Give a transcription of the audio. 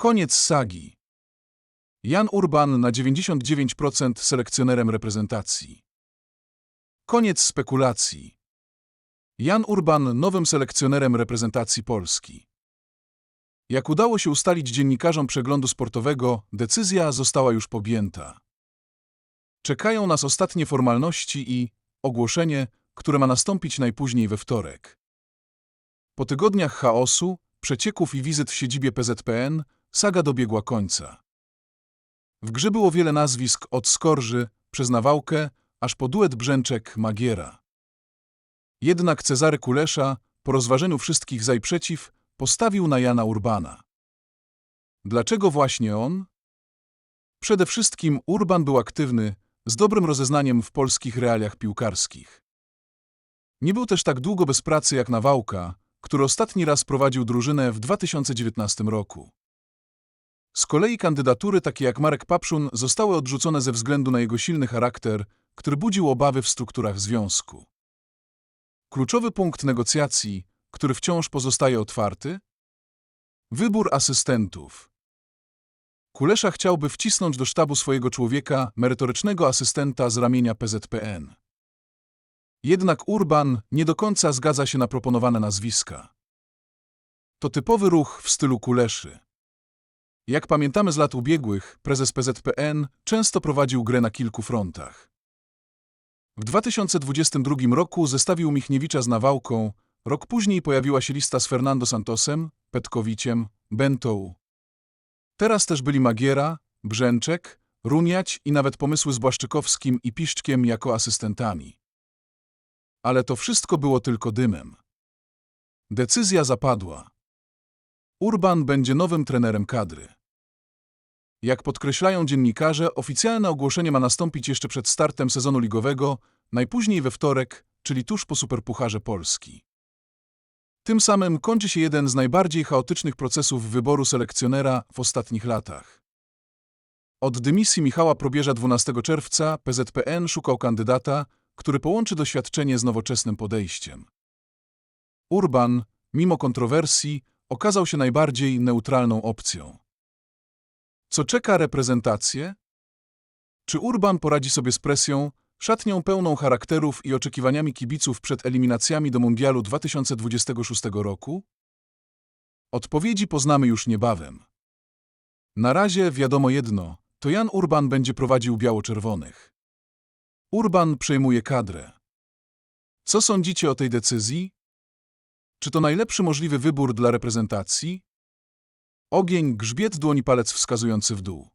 Koniec sagi. Jan Urban na 99% selekcjonerem reprezentacji. Koniec spekulacji. Jan Urban nowym selekcjonerem reprezentacji Polski. Jak udało się ustalić dziennikarzom przeglądu sportowego, decyzja została już podjęta. Czekają nas ostatnie formalności i ogłoszenie, które ma nastąpić najpóźniej we wtorek. Po tygodniach chaosu, przecieków i wizyt w siedzibie PZPN, saga dobiegła końca. W grze było wiele nazwisk od Skorży przez Nawałkę, aż po duet Brzęczek-Magiera. Jednak Cezary Kulesza, po rozważeniu wszystkich za i przeciw, postawił na Jana Urbana. Dlaczego właśnie on? Przede wszystkim Urban był aktywny, z dobrym rozeznaniem w polskich realiach piłkarskich. Nie był też tak długo bez pracy jak Nawałka, który ostatni raz prowadził drużynę w 2019 roku. Z kolei kandydatury takie jak Marek Papszun zostały odrzucone ze względu na jego silny charakter, który budził obawy w strukturach związku. Kluczowy punkt negocjacji, który wciąż pozostaje otwarty? Wybór asystentów. Kulesza chciałby wcisnąć do sztabu swojego człowieka merytorycznego asystenta z ramienia PZPN. Jednak Urban nie do końca zgadza się na proponowane nazwiska. To typowy ruch w stylu Kuleszy. Jak pamiętamy z lat ubiegłych, prezes PZPN często prowadził grę na kilku frontach. W 2022 roku zestawił Michniewicza z Nawałką, rok później pojawiła się lista z Fernando Santosem, Petkowiciem, Bentą. Teraz też byli Magiera, Brzęczek, Runiać i nawet pomysły z Błaszczykowskim i Piszczkiem jako asystentami. Ale to wszystko było tylko dymem. Decyzja zapadła. Urban będzie nowym trenerem kadry. Jak podkreślają dziennikarze, oficjalne ogłoszenie ma nastąpić jeszcze przed startem sezonu ligowego, najpóźniej we wtorek, czyli tuż po Superpucharze Polski. Tym samym kończy się jeden z najbardziej chaotycznych procesów wyboru selekcjonera w ostatnich latach. Od dymisji Michała Probierza 12 czerwca PZPN szukał kandydata, który połączy doświadczenie z nowoczesnym podejściem. Urban, mimo kontrowersji, okazał się najbardziej neutralną opcją. Co czeka reprezentację? Czy Urban poradzi sobie z presją, szatnią pełną charakterów i oczekiwaniami kibiców przed eliminacjami do Mundialu 2026 roku? Odpowiedzi poznamy już niebawem. Na razie wiadomo jedno, to Jan Urban będzie prowadził biało-czerwonych. Urban przejmuje kadrę. Co sądzicie o tej decyzji? Czy to najlepszy możliwy wybór dla reprezentacji? Ogień, grzbiet, dłoni, palec wskazujący w dół.